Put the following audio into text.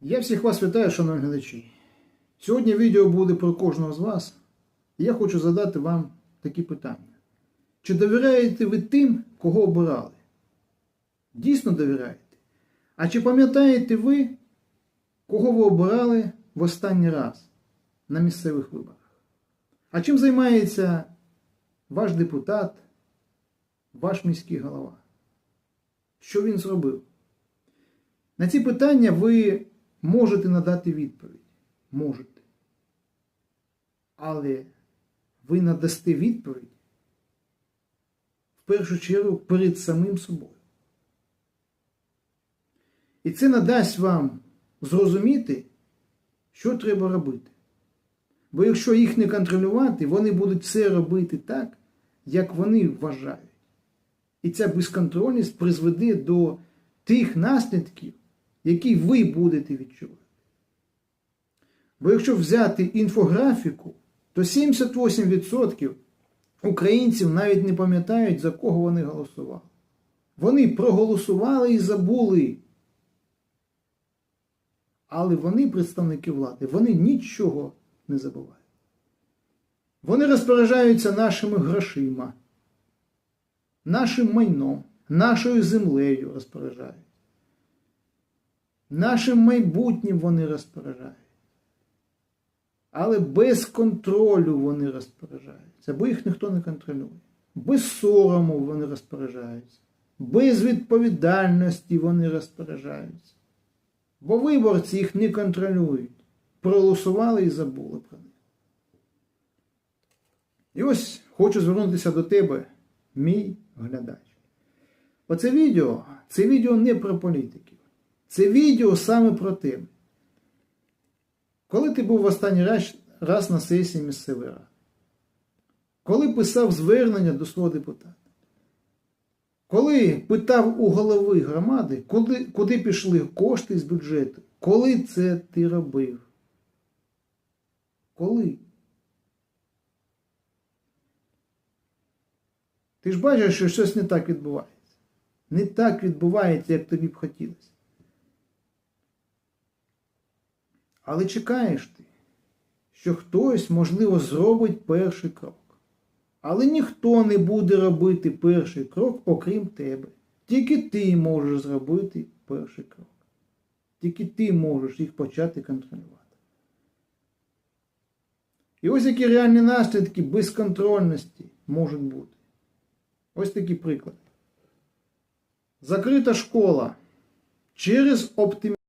Я всіх вас вітаю, шановні глядачі. Сьогодні відео буде про кожного з вас. І я хочу задати вам такі питання. Чи довіряєте ви тим, кого обирали? Дійсно довіряєте? А чи пам'ятаєте ви, кого ви обирали в останній раз на місцевих виборах? А чим займається ваш депутат, ваш міський голова? Що він зробив? На ці питання ви можете надати відповідь. Можете. Але ви надасте відповідь в першу чергу перед самим собою. І це надасть вам зрозуміти, що треба робити. Бо якщо їх не контролювати, вони будуть все робити так, як вони вважають. І ця безконтрольність призведе до тих наслідків, які ви будете відчувати. Бо якщо взяти інфографіку, то 78% українців навіть не пам'ятають, за кого вони голосували. Вони проголосували і забули. Але вони, представники влади, вони нічого не забувають. Вони розпоряджаються нашими грошима, нашим майном, нашою землею розпоряджають. Нашим майбутнім вони розпоряджають. Але без контролю вони розпоряджаються, бо їх ніхто не контролює. Без сорому вони розпоряджаються, без відповідальності вони розпоряджаються. Бо виборці їх не контролюють. Проголосували і забули про них. І ось хочу звернутися до тебе, мій глядач. Оце відео це відео не про політиків. Це відео саме про тебе. Коли ти був в останній раз, раз на сесії місцевої ради? Коли писав звернення до свого депутата? Коли питав у голови громади, куди, куди пішли кошти з бюджету? Коли це ти робив? Коли? Ти ж бачиш, що щось не так відбувається. Не так відбувається, як тобі б хотілося. Але чекаєш ти, що хтось, можливо, зробить перший крок. Але ніхто не буде робити перший крок, окрім тебе. Тільки ти можеш зробити перший крок. Тільки ти можеш їх почати контролювати. І ось які реальні наслідки безконтрольності можуть бути. Ось такий приклад. Закрита школа через оптимізацію.